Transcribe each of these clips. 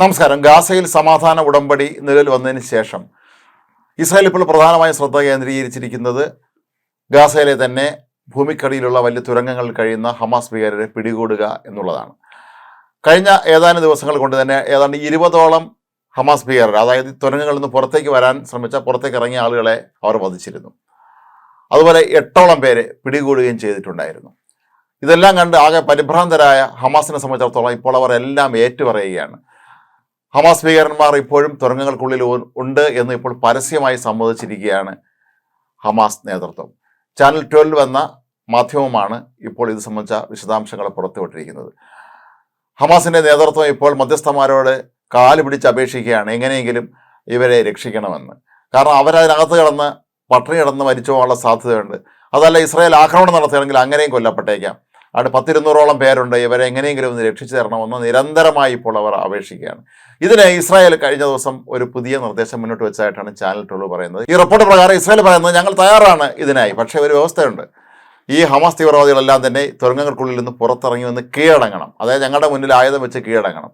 നമസ്കാരം. ഗാസയിൽ സമാധാന ഉടമ്പടി നിലവിൽ വന്നതിന് ശേഷം ഇസ്രായേൽ ഇപ്പോൾ പ്രധാനമായും ശ്രദ്ധ കേന്ദ്രീകരിച്ചിരിക്കുന്നത് ഗാസയിലെ തന്നെ ഭൂമിക്കടിയിലുള്ള വലിയ തുരങ്കങ്ങളിൽ കഴിയുന്ന ഹമാസ് ഭീകരരെ പിടികൂടുക എന്നുള്ളതാണ്. കഴിഞ്ഞ ഏതാനും ദിവസങ്ങൾ കൊണ്ട് തന്നെ ഏതാണ്ട് ഇരുപതോളം ഹമാസ് ഭീകരർ അതായത് തുരങ്കങ്ങളിൽ നിന്ന് പുറത്തേക്ക് വരാൻ ശ്രമിച്ച പുറത്തേക്ക് ഇറങ്ങിയ ആളുകളെ അവർ വധിച്ചിരുന്നു. അതുപോലെ എട്ടോളം പേരെ പിടികൂടുകയും ചെയ്തിട്ടുണ്ടായിരുന്നു. ഇതെല്ലാം കണ്ട് ആകെ പരിഭ്രാന്തരായ ഹമാസിനെ സംബന്ധിച്ചിടത്തോളം ഇപ്പോൾ അവർ എല്ലാം ഏറ്റുപറയുകയാണ്. ഹമാസ് ഭീകരന്മാർ ഇപ്പോഴും തുരങ്കങ്ങൾക്കുള്ളിൽ ഉണ്ട് എന്ന് ഇപ്പോൾ പരസ്യമായി സമ്മതിച്ചിരിക്കുകയാണ് ഹമാസ് നേതൃത്വം. ചാനൽ ട്വൽവ് എന്ന മാധ്യമമാണ് ഇപ്പോൾ ഇത് സംബന്ധിച്ച വിശദാംശങ്ങൾ പുറത്തുവിട്ടിരിക്കുന്നത്. ഹമാസിന്റെ നേതൃത്വം ഇപ്പോൾ മധ്യസ്ഥന്മാരോട് കാൽ പിടിച്ച് അപേക്ഷിക്കുകയാണ് എങ്ങനെയെങ്കിലും ഇവരെ രക്ഷിക്കണമെന്ന്. കാരണം അവരതിനകത്ത് കിടന്ന് പട്ടിണി കിടന്ന് മരിച്ചു പോകാനുള്ള സാധ്യതയുണ്ട്. അതല്ല ഇസ്രായേൽ ആക്രമണം നടത്തുകയാണെങ്കിൽ അങ്ങനെയും കൊല്ലപ്പെട്ടേക്കാം. അവിടെ പത്തിരുന്നൂറോളം പേരുണ്ട്. ഇവരെ എങ്ങനെയെങ്കിലും ഒന്ന് രക്ഷിച്ചു തരണമെന്ന് നിരന്തരമായി ഇപ്പോൾ അവർ അപേക്ഷിക്കുകയാണ്. ഇതിന് ഇസ്രായേൽ കഴിഞ്ഞ ദിവസം ഒരു പുതിയ നിർദ്ദേശം മുന്നോട്ട് വെച്ചതായിട്ടാണ് ചാനൽ ടോൾ പറയുന്നത്. ഈ റിപ്പോർട്ട് പ്രകാരം ഇസ്രായേൽ പറയുന്നത് ഞങ്ങൾ തയ്യാറാണ് ഇതിനായി പക്ഷേ ഒരു വ്യവസ്ഥയുണ്ട്. ഈ ഹമാസ് തീവ്രവാദികളെല്ലാം തന്നെ തുരങ്കങ്ങൾക്കുള്ളിൽ നിന്ന് പുറത്തിറങ്ങി വന്ന് കീഴടങ്ങണം. അതായത് ഞങ്ങളുടെ മുന്നിൽ ആയുധം വെച്ച് കീഴടങ്ങണം.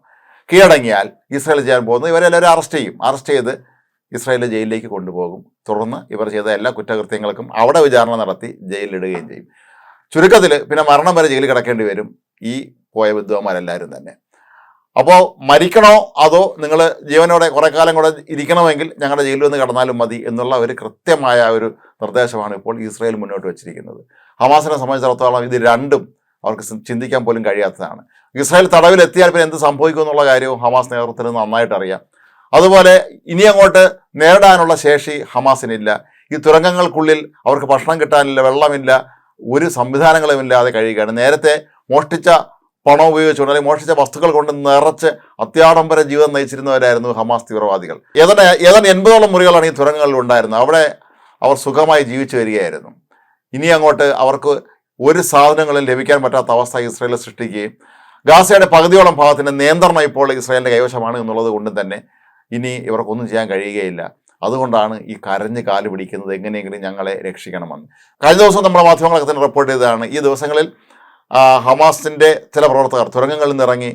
കീഴടങ്ങിയാൽ ഇസ്രായേൽ ചെയ്യാൻ പോകുന്നത് ഇവരെല്ലാവരും അറസ്റ്റ് ചെയ്യും. അറസ്റ്റ് ചെയ്ത് ഇസ്രായേൽ ജയിലിലേക്ക് കൊണ്ടുപോകും. തുടർന്ന് ഇവർ ചെയ്ത എല്ലാ കുറ്റകൃത്യങ്ങൾക്കും അവിടെ വിചാരണ നടത്തി ജയിലിലിടുകയും ചെയ്യും. ചുരുക്കത്തിൽ പിന്നെ മരണം വരെ ജയിലിൽ കിടക്കേണ്ടി വരും ഈ പോയ വിദ്വാന്മാരെല്ലാവരും തന്നെ. അപ്പോൾ മരിക്കണോ അതോ നിങ്ങൾ ജീവനോടെ കുറേ കാലം കൂടെ ഇരിക്കണമെങ്കിൽ ഞങ്ങളുടെ ജയിലിൽ നിന്ന് കടന്നാലും മതി എന്നുള്ള ഒരു കൃത്യമായ ഒരു നിർദ്ദേശമാണ് ഇപ്പോൾ ഇസ്രയേൽ മുന്നോട്ട് വെച്ചിരിക്കുന്നത്. ഹമാസിനെ സംബന്ധിച്ചിടത്തോളം ഇത് രണ്ടും അവർക്ക് ചിന്തിക്കാൻ പോലും കഴിയാത്തതാണ്. ഇസ്രായേൽ തടവിലെത്തിയാൽ പിന്നെ എന്ത് സംഭവിക്കും എന്നുള്ള കാര്യവും ഹമാസ് നേതൃത്വത്തിന് നന്നായിട്ട് അറിയാം. അതുപോലെ ഇനി അങ്ങോട്ട് നേരിടാനുള്ള ശേഷി ഹമാസിനില്ല. ഈ തുരങ്കങ്ങൾക്കുള്ളിൽ അവർക്ക് ഭക്ഷണം കിട്ടാനില്ല വെള്ളമില്ല ഒരു സംവിധാനങ്ങളും ഇല്ലാതെ കഴിയുകയാണ്. നേരത്തെ മോഷ്ടിച്ച പണം ഉപയോഗിച്ചുകൊണ്ട് അല്ലെങ്കിൽ മോഷ്ടിച്ച വസ്തുക്കൾ കൊണ്ട് നിറച്ച് അത്യാഡംബര ജീവിതം നയിച്ചിരുന്നവരായിരുന്നു ഹമാസ് തീവ്രവാദികൾ. ഏതാണ്ട് ഏതാണ്ട് എൺപതോളം മുറികളാണ് ഈ തുരങ്കങ്ങളിൽ ഉണ്ടായിരുന്നത്. അവിടെ അവർ സുഖമായി ജീവിച്ചു വരികയായിരുന്നു. ഇനി അങ്ങോട്ട് അവർക്ക് ഒരു സാധനങ്ങളും ലഭിക്കാൻ പറ്റാത്ത അവസ്ഥ ഇസ്രായേൽ സൃഷ്ടിക്കുകയും ഗാസയുടെ പകുതിയോളം ഭാഗത്തിന്റെ നിയന്ത്രണം ഇപ്പോൾ ഇസ്രായേലിന്റെ കൈവശമാണ് എന്നുള്ളത് കൊണ്ടും തന്നെ ഇനി ഇവർക്കൊന്നും ചെയ്യാൻ കഴിയുകയില്ല. അതുകൊണ്ടാണ് ഈ കരഞ്ഞ് കാൽ പിടിക്കുന്നത് എങ്ങനെയെങ്കിലും ഞങ്ങളെ രക്ഷിക്കണമെന്ന്. കഴിഞ്ഞ ദിവസം നമ്മുടെ മാധ്യമങ്ങളൊക്കെ തന്നെ റിപ്പോർട്ട് ചെയ്തതാണ്. ഈ ദിവസങ്ങളിൽ ഹമാസിന്റെ ചില പ്രവർത്തകർ തുരങ്കങ്ങളിൽ നിന്ന് ഇറങ്ങി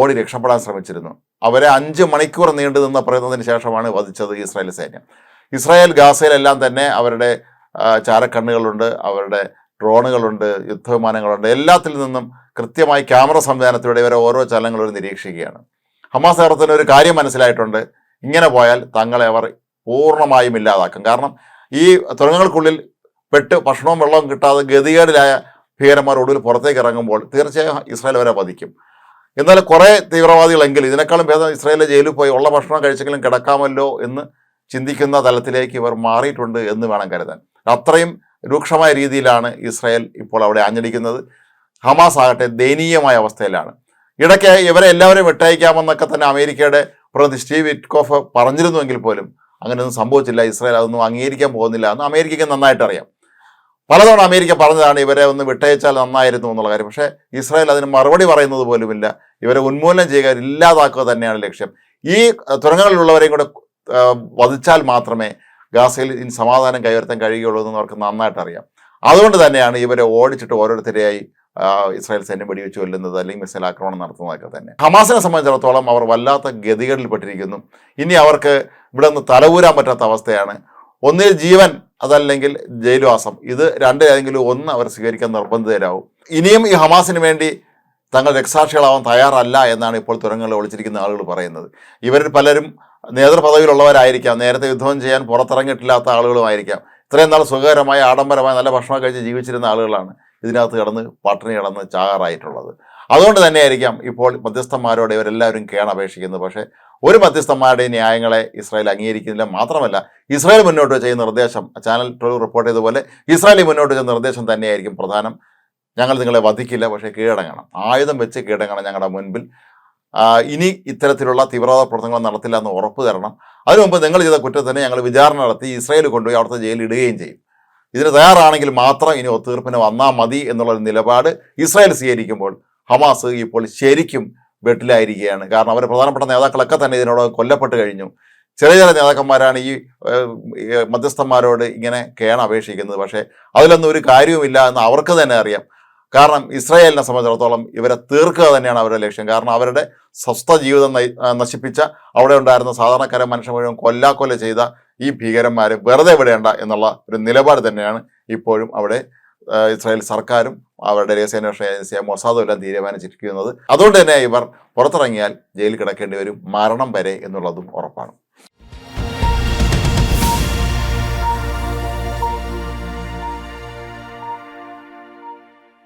ഓടി രക്ഷപ്പെടാൻ ശ്രമിച്ചിരുന്നു. അവരെ അഞ്ച് മണിക്കൂർ നീണ്ടു നിന്ന പ്രയത്നത്തിന് ശേഷമാണ് വധിച്ചത് ഇസ്രായേൽ സൈന്യം. ഇസ്രായേൽ ഗാസയിലെല്ലാം തന്നെ അവരുടെ ചാരക്കണ്ണുകളുണ്ട് അവരുടെ ഡ്രോണുകളുണ്ട് യുദ്ധവിമാനങ്ങളുണ്ട്. എല്ലാത്തിൽ നിന്നും കൃത്യമായി ക്യാമറ സംവിധാനത്തിലൂടെ ഇവരെ ഓരോ ചലനങ്ങളും നിരീക്ഷിക്കുകയാണ്. ഹമാസ് നേതൃത്വത്തിന് ഒരു കാര്യം മനസ്സിലായിട്ടുണ്ട്. ഇങ്ങനെ പോയാൽ തങ്ങളെ അവർ പൂർണമായും ഇല്ലാതാക്കും. കാരണം ഈ തുരങ്കങ്ങൾക്കുള്ളിൽ പെട്ട് ഭക്ഷണവും വെള്ളവും കിട്ടാതെ ഗതികേടിലായ ഭീകരന്മാർ ഒടുവിൽ പുറത്തേക്ക് ഇറങ്ങുമ്പോൾ തീർച്ചയായും ഇസ്രായേൽ വരെ പതിക്കും എന്നാൽ കുറേ തീവ്രവാദികളെങ്കിൽ ഇതിനേക്കാളും ഭേദം ഇസ്രായേലിലെ ജയിലിൽ പോയി ഉള്ള ഭക്ഷണം കഴിച്ചെങ്കിലും കിടക്കാമല്ലോ എന്ന് ചിന്തിക്കുന്ന തലത്തിലേക്ക് ഇവർ മാറിയിട്ടുണ്ട് എന്ന് വേണം കരുതാൻ. അത്രയും രൂക്ഷമായ രീതിയിലാണ് ഇസ്രായേൽ ഇപ്പോൾ അവിടെ ആഞ്ഞടിക്കുന്നത്. ഹമാസ് ആകട്ടെ ദയനീയമായ അവസ്ഥയിലാണ്. ഇടയ്ക്ക് ഇവരെ എല്ലാവരെയും വിട്ടയക്കാമെന്നൊക്കെ തന്നെ അമേരിക്കയുടെ പ്രതിനിധി സ്റ്റീവ് വിറ്റ്കോഫ് പറഞ്ഞിരുന്നുവെങ്കിൽ പോലും അങ്ങനെയൊന്നും സംഭവിച്ചില്ല. ഇസ്രായേൽ അതൊന്നും അംഗീകരിക്കാൻ പോകുന്നില്ല എന്ന് അമേരിക്കയ്ക്ക് നന്നായിട്ട് അറിയാം. പലതവണ അമേരിക്ക പറഞ്ഞതാണ് ഇവരെ ഒന്ന് വിട്ടയച്ചാൽ നന്നായിരുന്നു എന്നുള്ള കാര്യം. പക്ഷേ ഇസ്രായേൽ അതിന് മറുപടി പറയുന്നത് പോലുമില്ല. ഇവരെ ഉന്മൂലനം ചെയ്യുക ഇല്ലാതാക്കുക തന്നെയാണ് ലക്ഷ്യം. ഈ തുരങ്കങ്ങളിലുള്ളവരെയും കൂടെ വധിച്ചാൽ മാത്രമേ ഗാസയിൽ സമാധാനം കൈവരുത്താൻ കഴിയുകയുള്ളൂ എന്ന് അവർക്ക് നന്നായിട്ട് അറിയാം. അതുകൊണ്ട് തന്നെയാണ് ഇവരെ ഓടിച്ചിട്ട് ഓരോരുത്തരെയായി ഇസ്രായേൽ സൈന്യം വെടിവെച്ച് കൊല്ലുന്നത് അല്ലെങ്കിൽ മിസൈൽ ആക്രമണം നടത്തുന്നതൊക്കെ തന്നെ. ഹമാസിനെ സംബന്ധിച്ചിടത്തോളം അവർ വല്ലാത്ത ഗതികളിൽപ്പെട്ടിരിക്കുന്നു ഇനി അവർക്ക് ഇവിടെ നിന്ന് തലവൂരാൻ പറ്റാത്ത അവസ്ഥയാണ്. ഒന്നിൽ ജീവൻ അതല്ലെങ്കിൽ ജയിൽവാസം. ഇത് രണ്ട് ഏതെങ്കിലും ഒന്ന് അവർ സ്വീകരിക്കാൻ നിർബന്ധിതരാകും ഇനിയും ഈ ഹമാസിന് വേണ്ടി തങ്ങൾ രക്ഷാക്ഷികളാവാൻ തയ്യാറല്ല എന്നാണ് ഇപ്പോൾ തുരങ്കങ്ങളിൽ ഒളിച്ചിരിക്കുന്ന ആളുകൾ പറയുന്നത്. ഇവരിൽ പലരും നേതൃപദവിയിലുള്ളവരായിരിക്കാം. നേരത്തെ യുദ്ധം ചെയ്യാൻ പുറത്തിറങ്ങിയിട്ടില്ലാത്ത ആളുകളുമായിരിക്കാം. ഇത്രയും നാൾ സുഖകരമായ ആഡംബരമായ നല്ല ഭക്ഷണം കഴിച്ച് ജീവിച്ചിരുന്ന ആളുകളാണ്. ഇതിനകത്ത് കടന്ന് പട്ടിണി കടന്ന് ചാകാറായിട്ടുള്ളത്. അതുകൊണ്ട് തന്നെയായിരിക്കാം ഇപ്പോൾ മധ്യസ്ഥന്മാരോട് ഇവരെല്ലാവരും കേണപേക്ഷിക്കുന്നത് പക്ഷേ ഒരു മധ്യസ്ഥന്മാരുടെ ന്യായങ്ങളെ ഇസ്രായേൽ അംഗീകരിക്കുന്നില്ല മാത്രമല്ല ഇസ്രായേൽ മുന്നോട്ട് വെച്ച നിർദ്ദേശം ചാനൽ ട്വൽവ് റിപ്പോർട്ട് ചെയ്തതുപോലെ ഇസ്രായേൽ മുന്നോട്ട് വെച്ച നിർദ്ദേശം തന്നെയായിരിക്കും പ്രധാനം. ഞങ്ങൾ നിങ്ങളെ വധിക്കില്ല പക്ഷേ കീഴടങ്ങണം. ആയുധം വെച്ച് കീഴടങ്ങണം ഞങ്ങളുടെ മുൻപിൽ. ഇനി ഇത്തരത്തിലുള്ള തീവ്രവാദ പ്രവർത്തനങ്ങൾ നടത്തില്ല എന്ന് ഉറപ്പ് തരണം. അതിനു മുമ്പ് നിങ്ങൾ ചെയ്ത കുറ്റത്തിന് ഞങ്ങൾ വിചാരണ നടത്തി ഇസ്രായേൽ കൊണ്ടുപോയി അവിടുത്തെ ജയിലിൽ ഇടുകയും ചെയ്യും. ഇതിന് തയ്യാറാണെങ്കിൽ മാത്രം ഇനി ഒത്തീർപ്പിന് വന്നാൽ മതി എന്നുള്ള ഒരു നിലപാട് ഇസ്രായേൽ സ്വീകരിക്കുമ്പോൾ ഹമാസ് ഇപ്പോൾ ശരിക്കും വെട്ടിലായിരിക്കുകയാണ്. കാരണം അവർ പ്രധാനപ്പെട്ട നേതാക്കളൊക്കെ തന്നെ ഇതിനോട് കൊല്ലപ്പെട്ട് കഴിഞ്ഞു. ചെറിയ ചെറിയ നേതാക്കന്മാരാണ് ഈ മധ്യസ്ഥന്മാരോട് ഇങ്ങനെ കേണ അപേക്ഷിക്കുന്നത്. പക്ഷേ അതിലൊന്നും ഒരു കാര്യവുമില്ല എന്ന് അവർക്ക് തന്നെ അറിയാം. കാരണം ഇസ്രായേലിനെ സംബന്ധിച്ചിടത്തോളം ഇവരെ തീർക്കുക തന്നെയാണ് അവരുടെ ലക്ഷ്യം. കാരണം അവരുടെ സ്വസ്ഥ ജീവിതം നശിപ്പിച്ച അവിടെ ഉണ്ടായിരുന്ന സാധാരണക്കാരെ മനുഷ്യ മുഴുവൻ കൊല്ലാക്കൊല ചെയ്ത ഈ ഭീകരന്മാരെ വെറുതെ വിടേണ്ട എന്നുള്ള ഒരു നിലപാട് തന്നെയാണ് ഇപ്പോഴും അവിടെ ഇസ്രായേൽ സർക്കാരും അവരുടെ രഹസ്യാന്വേഷണ ഏജൻസിയായ മൊസാദും എല്ലാം തീരുമാനിച്ചിരിക്കുന്നത്. അതുകൊണ്ട് തന്നെ ഇവർ പുറത്തിറങ്ങിയാൽ ജയിലിൽ കിടക്കേണ്ടി വരും മരണം വരെ എന്നുള്ളതും ഉറപ്പാണ്.